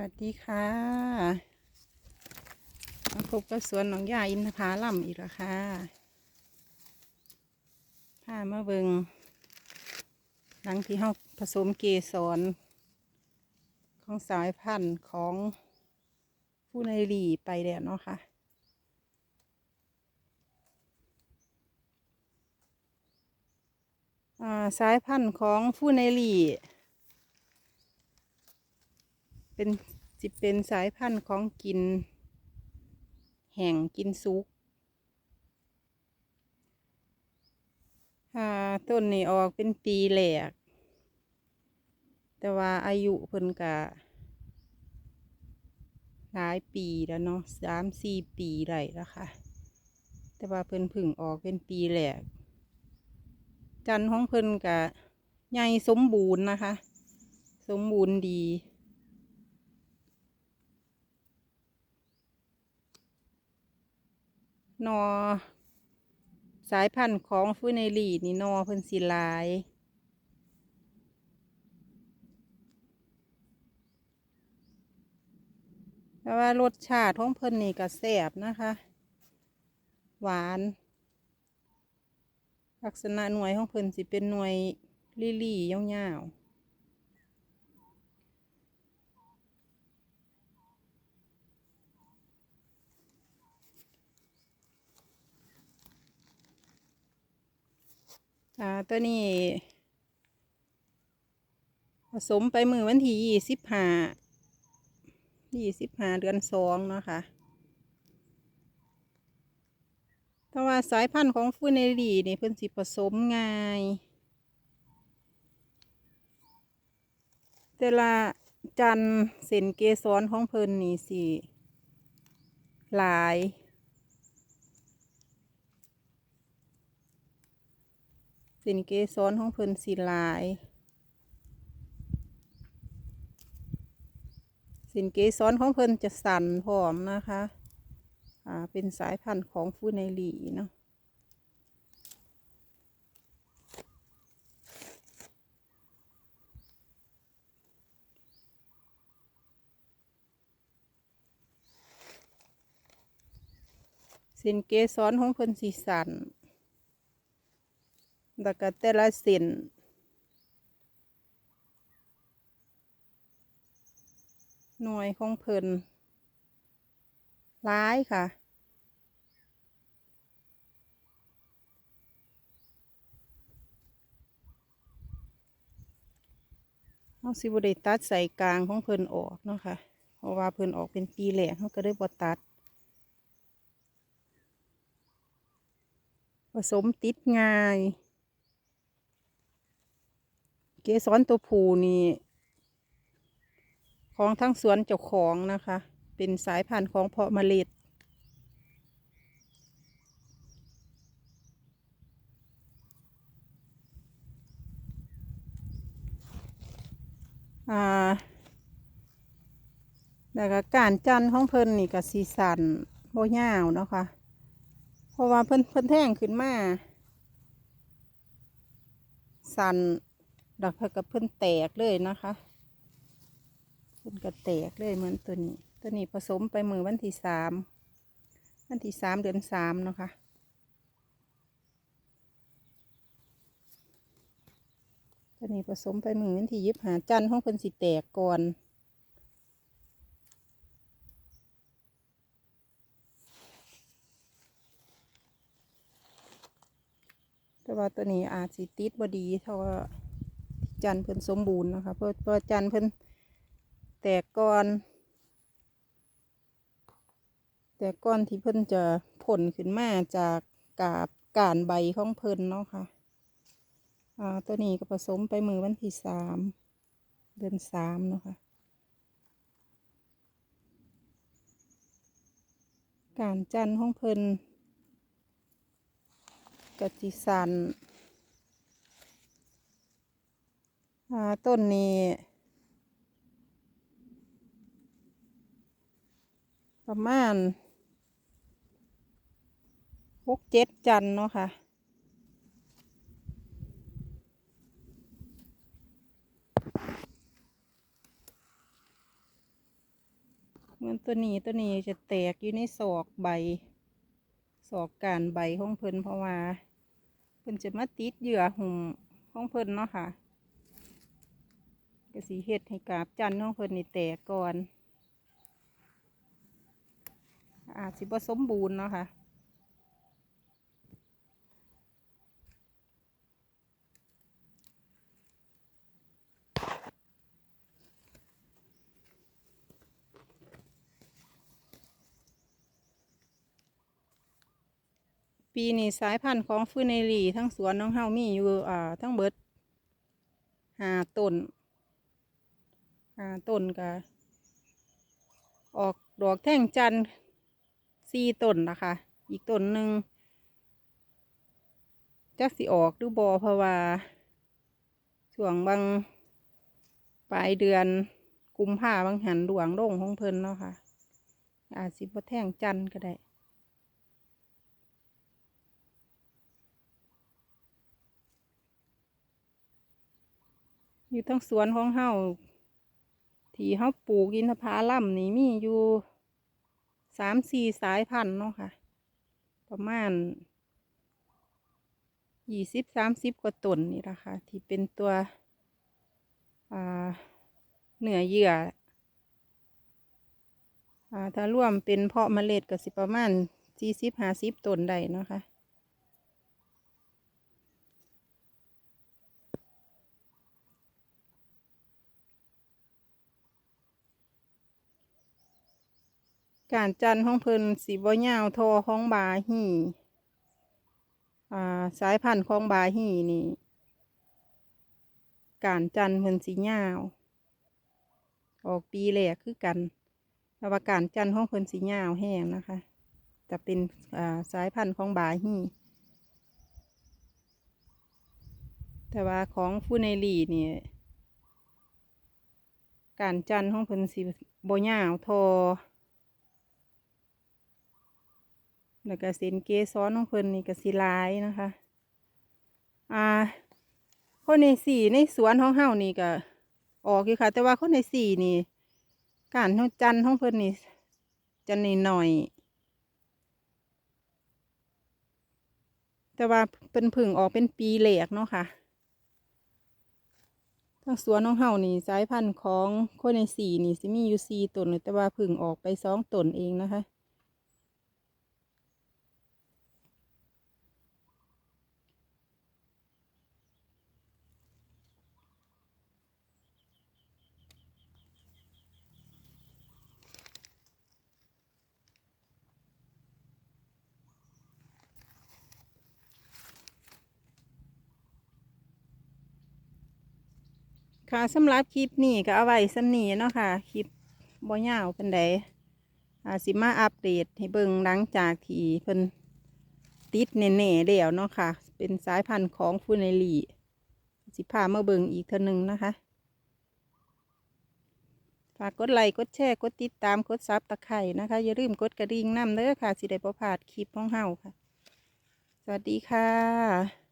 วัสดีค่ะมาพบกับสวนหนองยาอินทผาล่ำอีกแล้วค่ะพามาเบิงหลังที่เฮาผสมเกสร ของสายพันธุ์ของผู้ในหลีไปแล้วเนาะค่ะอ่าสายพันธุ์ของผู้ในหลี เป็นจิเป็นสายพันธุ์ของกิน แห่งกินซุกต้นนี้ออกเป็นปีแหลก แต่ว่าอายุเพิ่นกะหลายปีแล้วเนาะสามสี่ปีไรแล้วค่ะ แต่ว่าเพิ่นเพึ่งออกเป็นปีแหลก จันของเพิ่นกะใหญ่สมบูรณ์นะคะ สมบูรณ์ดี นอ สายพันธุ์ของฟูเนลีนี่นอเพิ่นสิหลายแต่ว่ารสชาติของเพิ่นนี่ก็แซ่บนะคะ หวาน ลักษณะหน่วยของเพิ่นสิเป็นหน่วยลี่ลี่ยาวๆ อ่าตัวนี้ ผสมไปมือวันที่ยี่สิบห้ายี่สิบห้าเดือนสองเนาะค่ะแต่ว่าสายพันธุ์ของฟูเนรีนี่เพิ่นสิผสมง่าย แต่ละจันเส้นเกสรของเพิ่นนี่สิหลาย ส้นเกสรของเพิ่นสิหลายส้นเกสรของเพิ่นจะสั่นพร้อมนะคะอ่าเป็นสายพันธุ์ของฟูไนลีเนาะส้นเกสรของเพิ่นสีสัน แล้วก็แต่ละเส้นหน่วยของเพิ่นร้ายค่ะเราสิบได้ตัดใส่กลางของเพิ่นออกเนาะค่ะ เพราะว่าเพิ่นออกเป็นปีแหลกเขาก็ได้บ่ตัด ผสมติดง่าย เกสรตัวผูนี่ของทั้งสวนเจ้าของนะคะ เป็นสายพันธุ์ของเพาะเมล็ดอ่าแล้วก็การจันของเพิ่นนี่ก็สีสันโบยาวเนาะค่ะ เพราะว่าเพิ่นเพิ่นแท่งขึ้นมาสัน ดอกเพิ่นกับเพิ่นแตกเลยนะคะเพิ่นก็แตกเลยเหมือนตัวนี้ ตัวนี้ผสมไปมือวันที่สามวันที่สามเดือนสามเนาะคะตัวนี้ผสมไปมือวันที่ยิบหาจันทร์ของเพิ่นสิแตกก่อนแต่ว่าตัวนี้อาจสิติดบดีเท่า จันทร์เพิ่นสมบูรณ์นะคะเพราะเพราะจันทร์เพิ่นแตกก่อน แต่ก้อนที่เพิ่นจะผลขึ้นมาจากกาบก่านใบของเพิ่นเนาะค่ะอ่าตัวนี้ก็ผสมไปมือวันที่สามเดือนสามเนาะค่ะการจันทร์ของเพิ่นกะจิสัน อ่า ต้นนี้ ประมาณหกเจ็ดจันเนาะค่ะ เหมือนตัวนี้ตัวนี้จะแตกอยู่ในศอกใบศอกการใบของเพิ่นเพราะว่า เพิ่นจะมาติดเหยื่อหุ่มของเพิ่นเนาะค่ะ ก็สีเฮ็ดให้กาบจันทร์ของเพิ่นนี่แตกก่อน อาจสิบ่สมบูรณ์เนาะค่ะปีนี้สายพันธุ์ของฟืนเนรีทั้งสวนน้องเฮามีอยู่อ่าทั้งเบิดหาต้น ห้าต้นก็ออกดอกแท่งจันทร์สี่ต้นนะคะ อีกต้นหนึ่งจักสิออกหรือบอเพราะว่าช่วงบางปลายเดือนกุมภาบางหันหลวงโด่งของเพิ่นเนาะค่ะ อาจสิบแท่งจันทร์ก็ได้อยู่ทั้งสวนของเฮา ที่เฮาปลูกอินทผลัมนี่มีอยู่สามสี่สายพันธุ์เนาะค่ะ ประมาณยี่สิบสามสิบกว่าต้นนี่ละค่ะ ที่เป็นตัวอ่าเนื้อเยื่ออถ้ารวมเป็นเพาะเมล็ดก็สิประมาณสี่สิบห้าสิบต้นได้เนาะค่ะ การจันทร์ของเพิ่นสีบ่ยาวทอของบาฮีอ่าสายพันธุ์ของบาฮีนี่ การจันทร์เพิ่นสียาว ออกปีแรกคือกันแต่ว่าการจันทร์ของเพิ่นสียาวแห้งนะคะจะเป็นอ่าสายพันธุ์ของบาฮีแต่ว่าของฟูเนลีนี่การจันทร์ของเพิ่นสีบ่ยาวทอ แล้วก็เส้นเกสรของเพิ่นนี่ก็สิหลายนะคะ อ่าคนในสี่ในสวนของเฮานี่ก็ออกอยู่ค่ะ แต่ว่าคนในสี่นี่การเฮาจันทร์ของเพิ่นนี่จะนหน่อยแต่ว่าเป็นผึ่งออกเป็นปีแหลกเนาะค่ะทั้งสวนของเฮานี่สายพันธุ์ของคนในสี่นี่สิมีอยู่สี่ต้นแต่ว่าผึ่งออกไปสองต้นเองนะคะ ค่ะสำหรับคลิปนี้ก็เอาไว้สำนีเนาะค่ะคลิปบ่ยาวเป็นไดอาสิมาอัปเดตให้เบิ่งหลังจากที่เพิ่นติดแน่ๆแล้วเนาะค่ะ เป็นสายพันธุ์ของฟูเนลีสิพาเมาเบิ่งอีกเท่านึงนะคะฝากกดไลค์กดแชร์กดติดตามกดซับตะไคร่นะคะ อย่าลืมกดกระดิ่งนำเด้อค่ะ สิได้ประพลาดคลิปของเฮาค่ะ สวัสดีค่ะ